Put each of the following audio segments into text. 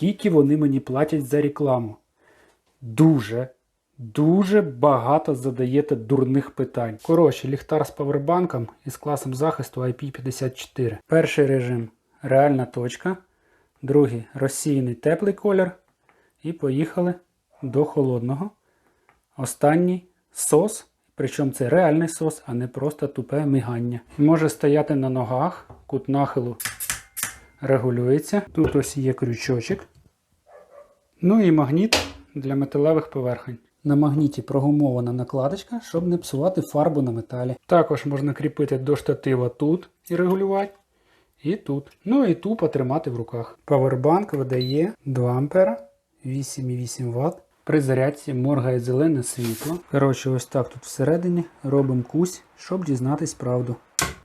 скільки вони мені платять за рекламу. Дуже, дуже багато задаєте дурних питань. Коротше, ліхтар з павербанком і з класом захисту IP54. Перший режим реальна точка. Другий розсіяний теплий колір. І поїхали до холодного. Останній сос. Причому це реальний сос, а не просто тупе мигання. Може стояти на ногах, кут нахилу регулюється. Тут ось є крючочок. Ну і магніт для металевих поверхень. На магніті прогумована накладочка, щоб не псувати фарбу на металі. Також можна кріпити до штатива тут і регулювати. І тут. Ну і тупо тримати в руках. Павербанк видає 2 А, 8,8 Вт. При зарядці моргає зелене світло. Коротше, ось так тут всередині робимо кусь, щоб дізнатись правду.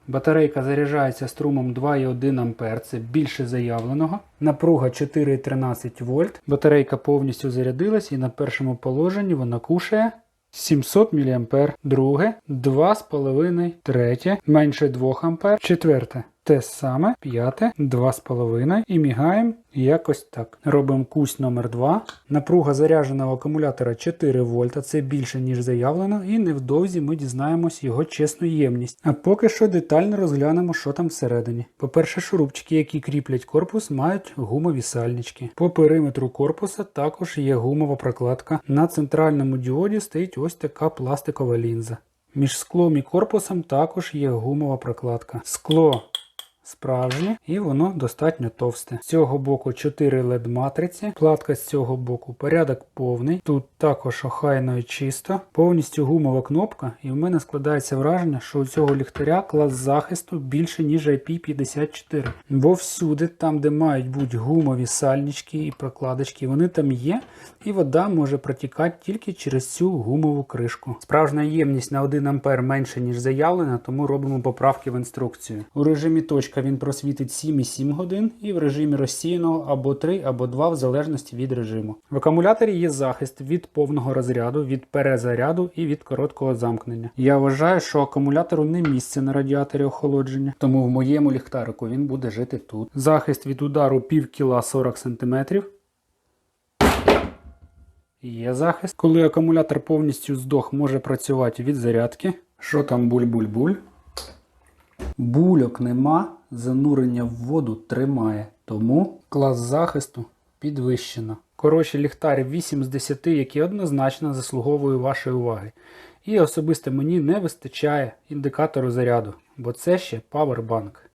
Батарейка заряджається струмом 2,1 А, це більше заявленого. Напруга 4,13 вольт. Батарейка повністю зарядилась і на першому положенні вона кушає 700 мА. Друге 2,5. Третє менше 2 А. Четверте те саме. П'яте 2,5 і мігаємо якось так. Робимо кусь номер 2 Напруга зарядженого акумулятора 4 вольта, це більше ніж заявлено, і невдовзі ми дізнаємось його чесну ємність. А поки що детально розглянемо, що там всередині. По-перше, шурупчики, які кріплять корпус, мають гумові сальнички. По периметру корпуса також є гумова прокладка. На центральному діоді стоїть ось така пластикова лінза. Між склом і корпусом також є гумова прокладка. Скло справжнє і воно достатньо товсте. З цього боку 4 LED матриці, платка з цього боку порядок повний. Тут також охайно і чисто, повністю гумова кнопка, і в мене складається враження, що у цього ліхтаря клас захисту більше, ніж IP54. Бо всюди, там, де мають бути гумові сальнички і прокладочки, вони там є, і вода може протікати тільки через цю гумову кришку. Справжня ємність на 1 А менше, ніж заявлена, тому робимо поправки в інструкцію. У режимі точка він просвітить 7,7 годин, і в режимі розсіяного або 3, або 2, в залежності від режиму. В акумуляторі є захист від повного розряду, від перезаряду і від короткого замкнення. Я вважаю, що акумулятору не місце на радіаторі охолодження, тому в моєму ліхтарику він буде жити тут. Захист від удару пів кіла 40 см. Є захист. Коли акумулятор повністю здох, може працювати від зарядки. Що там буль-буль-буль? Бульок нема, занурення в воду тримає. Тому клас захисту підвищено. Коротше, ліхтар 8 з 10, який однозначно заслуговує вашої уваги. І особисто мені не вистачає індикатору заряду, бо це ще павербанк.